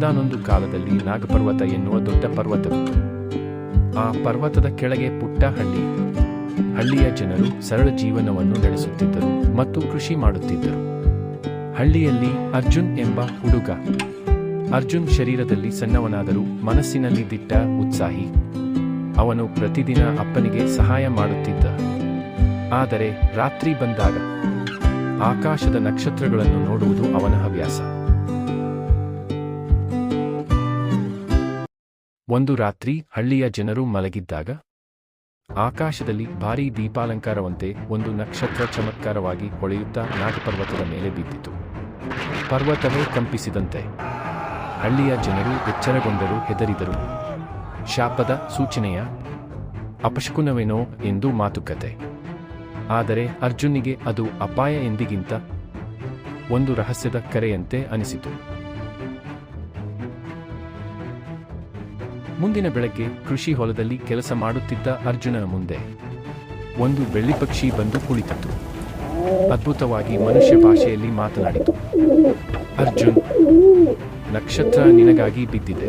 ಒಂದಾನೊಂದು ಕಾಲದಲ್ಲಿ ನಾಗಪರ್ವತ ಎನ್ನುವ ದೊಡ್ಡ ಪರ್ವತವಿತ್ತು. ಆ ಪರ್ವತದ ಕೆಳಗೆ ಪುಟ್ಟ ಹಳ್ಳಿ. ಹಳ್ಳಿಯ ಜನರು ಸರಳ ಜೀವನವನ್ನು ನಡೆಸುತ್ತಿದ್ದರು ಮತ್ತು ಕೃಷಿ ಮಾಡುತ್ತಿದ್ದರು. ಹಳ್ಳಿಯಲ್ಲಿ ಅರ್ಜುನ್ ಎಂಬ ಹುಡುಗ. ಅರ್ಜುನ್ ಶರೀರದಲ್ಲಿ ಸಣ್ಣವನಾದರೂ ಮನಸ್ಸಿನಲ್ಲಿ ದಿಟ್ಟ ಉತ್ಸಾಹಿ. ಅವನು ಪ್ರತಿದಿನ ಅಪ್ಪನಿಗೆ ಸಹಾಯ ಮಾಡುತ್ತಿದ್ದ. ಆದರೆ ರಾತ್ರಿ ಬಂದಾಗ ಆಕಾಶದ ನಕ್ಷತ್ರಗಳನ್ನು ನೋಡುವುದು ಅವನ ಹವ್ಯಾಸ. ಒಂದು ರಾತ್ರಿ ಹಳ್ಳಿಯ ಜನರು ಮಲಗಿದ್ದಾಗ ಆಕಾಶದಲ್ಲಿ ಭಾರೀ ದೀಪಾಲಂಕಾರವಂತೆ ಒಂದು ನಕ್ಷತ್ರ ಚಮತ್ಕಾರವಾಗಿ ಹೊಳೆಯುತ್ತಾ ನಾಗಪರ್ವತದ ಮೇಲೆ ಬಿದ್ದಿತು. ಪರ್ವತವೇ ಕಂಪಿಸಿದಂತೆ ಹಳ್ಳಿಯ ಜನರು ಎಚ್ಚರಗೊಂಡರು ಹೆದರಿದರು. ಶಾಪದ ಸೂಚನೆಯ ಅಪಶಕುನವೇನೋ ಎಂದು ಮಾತುಕತೆ. ಆದರೆ ಅರ್ಜುನಿಗೆ ಅದು ಅಪಾಯ ಎಂದಿಗಿಂತ ಒಂದು ರಹಸ್ಯದ ಕರೆಯಂತೆ ಅನಿಸಿತು. ಮುಂದಿನ ಬೆಳಗ್ಗೆ ಕೃಷಿ ಹೊಲದಲ್ಲಿ ಕೆಲಸ ಮಾಡುತ್ತಿದ್ದ ಅರ್ಜುನನ ಮುಂದೆ ಒಂದು ಬೆಳ್ಳಿ ಪಕ್ಷಿ ಬಂದು ಕುಳಿತಿತ್ತು ಅದ್ಭುತವಾಗಿ ಮನುಷ್ಯ ಭಾಷೆಯಲ್ಲಿ ಮಾತನಾಡಿತು. ಅರ್ಜುನ್, ನಕ್ಷತ್ರ ನಿನಗಾಗಿ ಬಿದ್ದಿದೆ.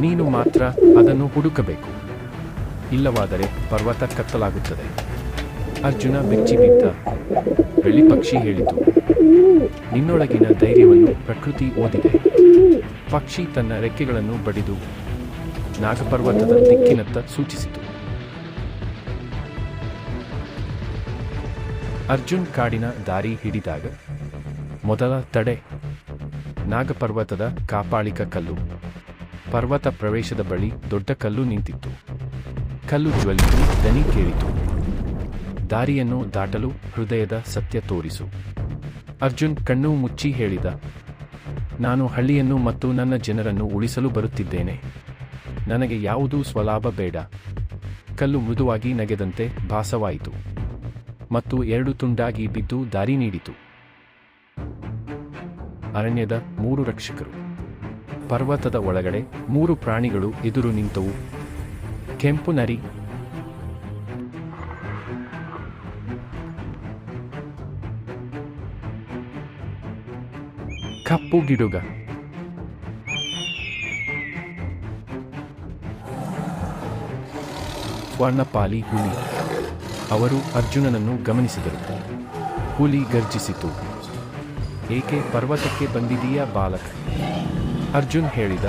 ನೀನು ಮಾತ್ರ ಅದನ್ನು ಹುಡುಕಬೇಕು. ಇಲ್ಲವಾದರೆ ಪರ್ವತ ಕತ್ತಲಾಗುತ್ತದೆ. ಅರ್ಜುನ ಬೆಚ್ಚಿ ಬಿದ್ದ ಬೆಳ್ಳಿ ಪಕ್ಷಿ ಹೇಳಿತು. ನಿನ್ನೊಳಗಿನ ಧೈರ್ಯವನ್ನು ಪ್ರಕೃತಿ ಓದಿದೆ. ಪಕ್ಷಿ ತನ್ನ ರೆಕ್ಕೆಗಳನ್ನು ಬಡಿದು ನಾಗಪರ್ವತದ ದಿಕ್ಕಿನತ್ತ ಸೂಚಿಸಿತು. ಅರ್ಜುನ್ ಕಾಡಿನ ದಾರಿ ಹಿಡಿದಾಗ ಮೊದಲ ತಡೆ ನಾಗಪರ್ವತದ ಕಾಪಾಳಿಕ ಕಲ್ಲು. ಪರ್ವತ ಪ್ರವೇಶದ ಬಳಿ ದೊಡ್ಡ ಕಲ್ಲು ನಿಂತಿತ್ತು. ಕಲ್ಲು ಜ್ವಲಿಸಿ ದನಿ ಕೇಳಿತು ದಾರಿಯನ್ನು ದಾಟಲು ಹೃದಯದ ಸತ್ಯ ತೋರಿಸು. ಅರ್ಜುನ್ ಕಣ್ಣು ಮುಚ್ಚಿ ಹೇಳಿದ, ನಾನು ಹಳ್ಳಿಯನ್ನು ಮತ್ತು ನನ್ನ ಜನರನ್ನು ಉಳಿಸಲು ಬರುತ್ತಿದ್ದೇನೆ. ನನಗೆ ಯಾವುದೂ ಸ್ವಲಾಭ ಬೇಡ. ಕಲ್ಲು ಮೃದುವಾಗಿ ನಗೆದಂತೆ ಭಾಸವಾಯಿತು. ಮತ್ತು ಎರಡು ತುಂಡಾಗಿ ಬಿದ್ದು ದಾರಿ ನೀಡಿತು. ಅರಣ್ಯದ ಮೂರು ರಕ್ಷಕರು. ಪರ್ವತದ ಒಳಗಡೆ ಮೂರು ಪ್ರಾಣಿಗಳು ಎದುರು ನಿಂತವು. ಕೆಂಪು ನರಿ. ಕಪ್ಪು ಗಿಡುಗ. ಸ್ವರ್ಣಪಾಲಿ ಹುಲಿ. ಅವರು ಅರ್ಜುನನನ್ನು ಗಮನಿಸಿದರು. ಹುಲಿ ಗರ್ಜಿಸಿತು. ಏಕೆ ಪರ್ವತಕ್ಕೆ ಬಂದಿದೀಯಾ ಬಾಲಕ? ಅರ್ಜುನ್ ಹೇಳಿದ,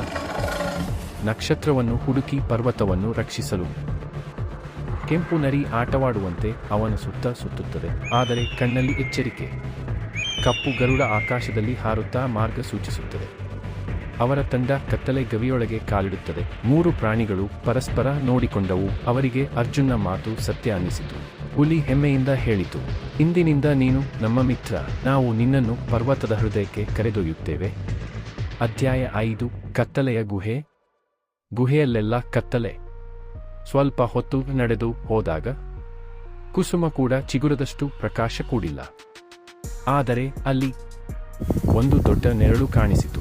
ನಕ್ಷತ್ರವನ್ನು ಹುಡುಕಿ ಪರ್ವತವನ್ನು ರಕ್ಷಿಸಲು. ಕೆಂಪು ನರಿ ಆಟವಾಡುವಂತೆ ಅವನ ಸುತ್ತ ಸುತ್ತುತ್ತದೆ. ಆದರೆ ಕಣ್ಣಲ್ಲಿ ಎಚ್ಚರಿಕೆ. ಕಪ್ಪು ಗರುಡ ಆಕಾಶದಲ್ಲಿ ಹಾರುತ್ತಾ ಮಾರ್ಗ ಸೂಚಿಸುತ್ತದೆ. ಅವರ ತಂಡ ಕತ್ತಲೆ ಗವಿಯೊಳಗೆ ಕಾಲಿಡುತ್ತದೆ. ಮೂರು ಪ್ರಾಣಿಗಳು ಪರಸ್ಪರ ನೋಡಿಕೊಂಡವು. ಅವರಿಗೆ ಅರ್ಜುನ್ನ ಮಾತು ಸತ್ಯ ಅನ್ನಿಸಿತು. ಹುಲಿ ಹೆಮ್ಮೆಯಿಂದ ಹೇಳಿತು. ಇಂದಿನಿಂದ ನೀನು ನಮ್ಮ ಮಿತ್ರ. ನಾವು ನಿನ್ನನ್ನು ಪರ್ವತದ ಹೃದಯಕ್ಕೆ ಕರೆದೊಯ್ಯುತ್ತೇವೆ. ಅಧ್ಯಾಯ ಐದು. ಕತ್ತಲೆಯ ಗುಹೆ. ಗುಹೆಯಲ್ಲೆಲ್ಲ ಕತ್ತಲೆ. ಸ್ವಲ್ಪ ಹೊತ್ತು ನಡೆದು ಹೋದಾಗ ಕುಸುಮ ಕೂಡ ಚಿಗುರದಷ್ಟು ಪ್ರಕಾಶ ಕೂಡಿಲ್ಲ. ಆದರೆ ಅಲ್ಲಿ ಒಂದು ದೊಡ್ಡ ನೆರಳು ಕಾಣಿಸಿತು.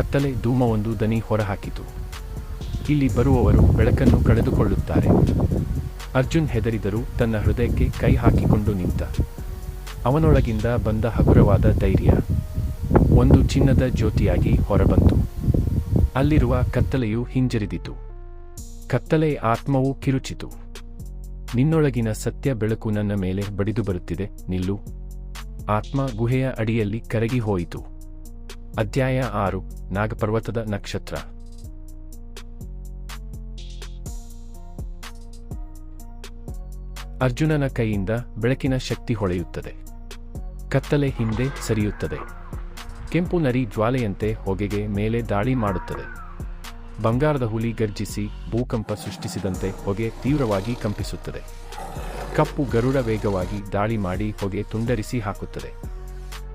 ಕತ್ತಲೆ ಧೂಮವೊಂದು ದನಿ ಹೊರಹಾಕಿತು. ಇಲ್ಲಿ ಬರುವವರು ಬೆಳಕನ್ನು ಕಳೆದುಕೊಳ್ಳುತ್ತಾರೆ. ಅರ್ಜುನ್ ಹೆದರಿದರೂ ತನ್ನ ಹೃದಯಕ್ಕೆ ಕೈ ಹಾಕಿಕೊಂಡು ನಿಂತ. ಅವನೊಳಗಿಂದ ಬಂದ ಹಗುರವಾದ ಧೈರ್ಯ. ಒಂದು ಚಿನ್ನದ ಜ್ಯೋತಿಯಾಗಿ ಹೊರಬಂತು. ಅಲ್ಲಿರುವ ಕತ್ತಲೆಯು ಹಿಂಜರಿದಿತು. ಕತ್ತಲೆ ಆತ್ಮವು ಕಿರುಚಿತು. ನಿನ್ನೊಳಗಿನ ಸತ್ಯ ಬೆಳಕು ನನ್ನ ಮೇಲೆ ಬಡಿದು ಬರುತ್ತಿದೆ, ನಿಲ್ಲು. ಆತ್ಮ ಗುಹೆಯ ಅಡಿಯಲ್ಲಿ ಕರಗಿ ಹೋಯಿತು. ಅಧ್ಯಾಯ ಆರು, ನಾಗಪರ್ವತದ ನಕ್ಷತ್ರ. ಅರ್ಜುನನ ಕೈಯಿಂದ ಬೆಳಕಿನ ಶಕ್ತಿ ಹೊಳೆಯುತ್ತದೆ. ಕತ್ತಲೆ ಹಿಂದೆ ಸರಿಯುತ್ತದೆ. ಕೆಂಪು ನರಿ ಜ್ವಾಲೆಯಂತೆ ಹೊಗೆಗೆ ಮೇಲೆ ದಾಳಿ ಮಾಡುತ್ತದೆ. ಬಂಗಾರದ ಹುಲಿ ಗರ್ಜಿಸಿ ಭೂಕಂಪ ಸೃಷ್ಟಿಸಿದಂತೆ ಹೊಗೆ ತೀವ್ರವಾಗಿ ಕಂಪಿಸುತ್ತದೆ. ಕಪ್ಪು ಗರುಡ ವೇಗವಾಗಿ ದಾಳಿ ಮಾಡಿ ಹೊಗೆ ತುಂಡರಿಸಿ ಹಾಕುತ್ತದೆ.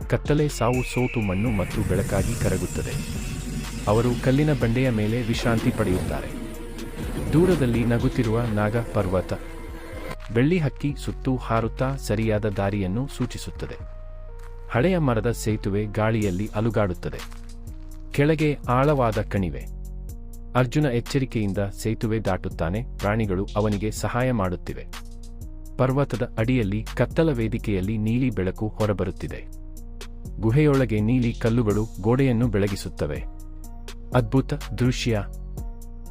ಕತ್ತಲೆ ಸಾವು ಸೋತು ಮಣ್ಣು ಮತ್ತು ಬೆಳಕಾಗಿ ಕರಗುತ್ತದೆ. ಅವರು ಕಲ್ಲಿನ ಬಂಡೆಯ ಮೇಲೆ ವಿಶ್ರಾಂತಿ ಪಡೆಯುತ್ತಾರೆ. ದೂರದಲ್ಲಿ ನಗುತ್ತಿರುವ ನಾಗ ಪರ್ವತ. ಬೆಳ್ಳಿ ಹಕ್ಕಿ ಸುತ್ತು ಹಾರುತ್ತಾ ಸರಿಯಾದ ದಾರಿಯನ್ನು ಸೂಚಿಸುತ್ತದೆ. ಹಳೆಯ ಮರದ ಸೇತುವೆ ಗಾಳಿಯಲ್ಲಿ ಅಲುಗಾಡುತ್ತದೆ. ಕೆಳಗೆ ಆಳವಾದ ಕಣಿವೆ. ಅರ್ಜುನ ಎಚ್ಚರಿಕೆಯಿಂದ ಸೇತುವೆ ದಾಟುತ್ತಾನೆ, ಪ್ರಾಣಿಗಳು ಅವನಿಗೆ ಸಹಾಯ ಮಾಡುತ್ತಿವೆ. ಪರ್ವತದ ಅಡಿಯಲ್ಲಿ ಕತ್ತಲ ವೇದಿಕೆಯಲ್ಲಿ ನೀಲಿ ಬೆಳಕು ಹೊರಬರುತ್ತಿದೆ. ಗುಹೆಯೊಳಗೆ ನೀಲಿ ಕಲ್ಲುಗಳು ಗೋಡೆಯನ್ನು ಬೆಳಗಿಸುತ್ತವೆ. ಅದ್ಭುತ ದೃಶ್ಯ.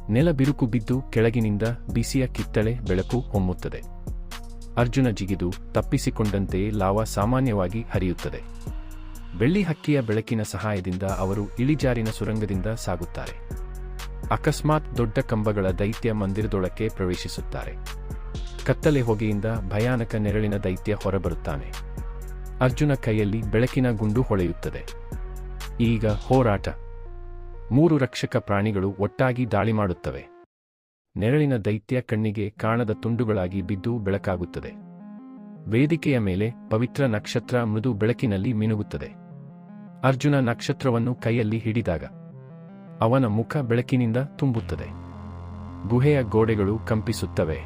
ನೆಲ ಬಿರುಕು ಬಿದ್ದು ಕೆಳಗಿನಿಂದ ಬಿಸಿಯ ಕಿತ್ತಳೆ ಬೆಳಕು ಹೊಮ್ಮುತ್ತದೆ. ಅರ್ಜುನ ಜಿಗಿದು ತಪ್ಪಿಸಿಕೊಂಡಂತೆಯೇ ಲಾವ ಸಾಮಾನ್ಯವಾಗಿ ಹರಿಯುತ್ತದೆ. ಬೆಳ್ಳಿ ಹಕ್ಕಿಯ ಬೆಳಕಿನ ಸಹಾಯದಿಂದ ಅವರು ಇಳಿಜಾರಿನ ಸುರಂಗದಿಂದ ಸಾಗುತ್ತಾರೆ. ಅಕಸ್ಮಾತ್ ದೊಡ್ಡ ಕಂಬಗಳ ದೈತ್ಯ ಮಂದಿರದೊಳಕ್ಕೆ ಪ್ರವೇಶಿಸುತ್ತಾರೆ. ಕತ್ತಲೆ ಹೊಗೆಯಿಂದ ಭಯಾನಕ ನೆರಳಿನ ದೈತ್ಯ ಹೊರಬರುತ್ತಾನೆ. ಅರ್ಜುನ ಕೈಯಲ್ಲಿ ಬೆಳಕಿನ ಗುಂಡು ಹೊಳೆಯುತ್ತದೆ. ಈಗ ಹೋರಾಟ. ಮೂರು ರಕ್ಷಕ ಪ್ರಾಣಿಗಳು ಒಟ್ಟಾಗಿ ದಾಳಿ ಮಾಡುತ್ತವೆ. ನೆರಳಿನ ದೈತ್ಯ ಕಣ್ಣಿಗೆ ಕಾಣದ ತುಂಡುಗಳಾಗಿ ಬಿದ್ದು ಬೆಳಕಾಗುತ್ತದೆ. ವೇದಿಕೆಯ ಮೇಲೆ ಪವಿತ್ರ ನಕ್ಷತ್ರ ಮೃದು ಬೆಳಕಿನಲ್ಲಿ ಮಿನುಗುತ್ತದೆ. ಅರ್ಜುನ ನಕ್ಷತ್ರವನ್ನು ಕೈಯಲ್ಲಿ ಹಿಡಿದಾಗ ಅವನ ಮುಖ ಬೆಳಕಿನಿಂದ ತುಂಬುತ್ತದೆ. ಗುಹೆಯ ಗೋಡೆಗಳು ಕಂಪಿಸುತ್ತವೆ.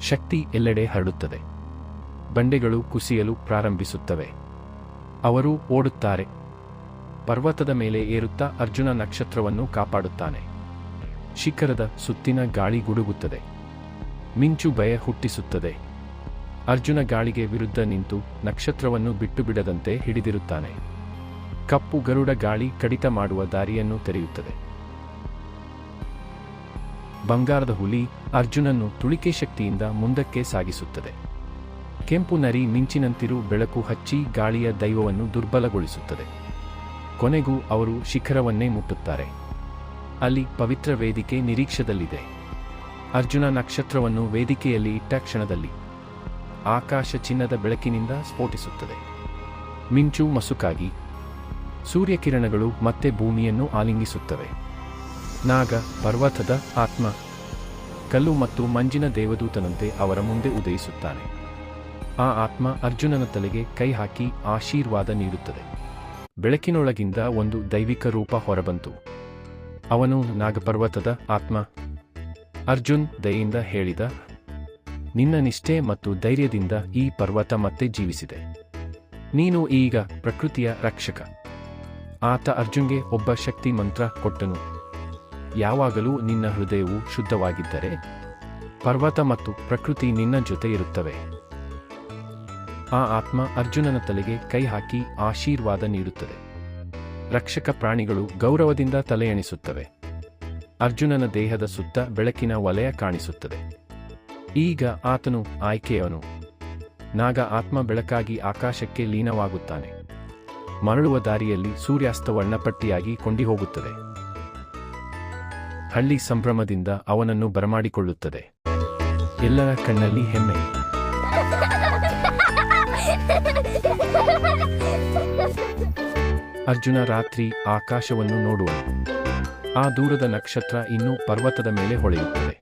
ಶಕ್ತಿ ಎಲ್ಲೆಡೆ ಹರಡುತ್ತದೆ. ಬಂಡೆಗಳು ಕುಸಿಯಲು ಪ್ರಾರಂಭಿಸುತ್ತವೆ. ಅವರು ಓಡುತ್ತಾರೆ. ಪರ್ವತದ ಮೇಲೆ ಏರುತ್ತಾ ಅರ್ಜುನ ನಕ್ಷತ್ರವನ್ನು ಕಾಪಾಡುತ್ತಾನೆ. ಶಿಖರದ ಸುತ್ತಿನ ಗಾಳಿ ಗುಡುಗುತ್ತದೆ. ಮಿಂಚು ಭಯ ಹುಟ್ಟಿಸುತ್ತದೆ. ಅರ್ಜುನ ಗಾಳಿಗೆ ವಿರುದ್ಧ ನಿಂತು ನಕ್ಷತ್ರವನ್ನು ಬಿಟ್ಟು ಬಿಡದಂತೆ ಹಿಡಿದಿರುತ್ತಾನೆ. ಕಪ್ಪು ಗರುಡ ಗಾಳಿ ಕಡಿತ ಮಾಡುವ ದಾರಿಯನ್ನು ತೆರೆಯುತ್ತದೆ. ಬಂಗಾರದ ಹುಲಿ ಅರ್ಜುನನ್ನು ತುಳಿಕೆ ಶಕ್ತಿಯಿಂದ ಮುಂದಕ್ಕೆ ಸಾಗಿಸುತ್ತದೆ. ಕೆಂಪು ನರಿ ಮಿಂಚಿನಂತಿರು ಬೆಳಕು ಹಚ್ಚಿ ಗಾಳಿಯ ದೈವವನ್ನು ದುರ್ಬಲಗೊಳಿಸುತ್ತದೆ. ಕೊನೆಗೂ ಅವರು ಶಿಖರವನ್ನೇ ಮುಟ್ಟುತ್ತಾರೆ. ಅಲ್ಲಿ ಪವಿತ್ರ ವೇದಿಕೆ ನಿರೀಕ್ಷದಲ್ಲಿದೆ. ಅರ್ಜುನ ನಕ್ಷತ್ರವನ್ನು ವೇದಿಕೆಯಲ್ಲಿ ಇಟ್ಟ ಕ್ಷಣದಲ್ಲಿ ಆಕಾಶ ಚಿನ್ನದ ಬೆಳಕಿನಿಂದ ಸ್ಫೋಟಿಸುತ್ತದೆ. ಮಿಂಚು ಮಸುಕಾಗಿ. ಸೂರ್ಯಕಿರಣಗಳು ಮತ್ತೆ ಭೂಮಿಯನ್ನು ಆಲಿಂಗಿಸುತ್ತವೆ. ನಾಗ, ಪರ್ವತದ ಆತ್ಮ. ಕಲ್ಲು ಮತ್ತು ಮಂಜಿನ ದೇವದೂತನಂತೆ ಅವರ ಮುಂದೆ ಉದಯಿಸುತ್ತಾನೆ. ಆ ಆತ್ಮ ಅರ್ಜುನನ ತಲೆಗೆ ಕೈ ಹಾಕಿ ಆಶೀರ್ವಾದ ನೀಡುತ್ತದೆ. ಬೆಳಕಿನೊಳಗಿಂದ ಒಂದು ದೈವಿಕ ರೂಪ ಹೊರಬಂತು. ಅವನು ನಾಗಪರ್ವತದ ಆತ್ಮ. ಅರ್ಜುನ್ ದಯೆಯಿಂದ ಹೇಳಿದ, ನಿನ್ನ ನಿಷ್ಠೆ ಮತ್ತು ಧೈರ್ಯದಿಂದ ಈ ಪರ್ವತ ಮತ್ತೆ ಜೀವಿಸಿದೆ. ನೀನು ಈಗ ಪ್ರಕೃತಿಯ ರಕ್ಷಕ. ಆತ ಅರ್ಜುನ್ಗೆ ಒಬ್ಬ ಶಕ್ತಿ ಮಂತ್ರ ಕೊಟ್ಟನು. ಯಾವಾಗಲೂ ನಿನ್ನ ಹೃದಯವು ಶುದ್ಧವಾಗಿದ್ದರೆ, ಪರ್ವತ ಮತ್ತು ಪ್ರಕೃತಿ ನಿನ್ನ ಜೊತೆ ಇರುತ್ತವೆ. ಆ ಆತ್ಮ ಅರ್ಜುನನ ತಲೆಗೆ ಕೈ ಹಾಕಿ ಆಶೀರ್ವಾದ ನೀಡುತ್ತದೆ. ರಕ್ಷಕ ಪ್ರಾಣಿಗಳು ಗೌರವದಿಂದ ತಲೆ ಎಣಿಸುತ್ತವೆ ಅರ್ಜುನನ ದೇಹದ ಸುತ್ತ ಬೆಳಕಿನ ವಲಯ ಕಾಣಿಸುತ್ತದೆ. ಈಗ ಆತನು ಆಯ್ಕೆಯವನು. ನಾಗ ಆತ್ಮ ಬೆಳಕಾಗಿ ಆಕಾಶಕ್ಕೆ ಲೀನವಾಗುತ್ತಾನೆ. ಮರಳುವ ದಾರಿಯಲ್ಲಿ ಸೂರ್ಯಾಸ್ತ ವರ್ಣಪಟ್ಟಿಯಾಗಿ ಕೊಂಡಿಹೋಗುತ್ತದೆ. ಹಳ್ಳಿ ಸಂಭ್ರಮದಿಂದ ಅವನನ್ನು ಬರಮಾಡಿಕೊಳ್ಳುತ್ತದೆ. ಎಲ್ಲರ ಕಣ್ಣಲ್ಲಿ ಹೆಮ್ಮೆ. ಅರ್ಜುನ ರಾತ್ರಿ ಆಕಾಶವನ್ನು ನೋಡುವನು. ಆ ದೂರದ ನಕ್ಷತ್ರ ಇನ್ನೂ ಪರ್ವತದ ಮೇಲೆ ಹೊಳೆಯುತ್ತದೆ.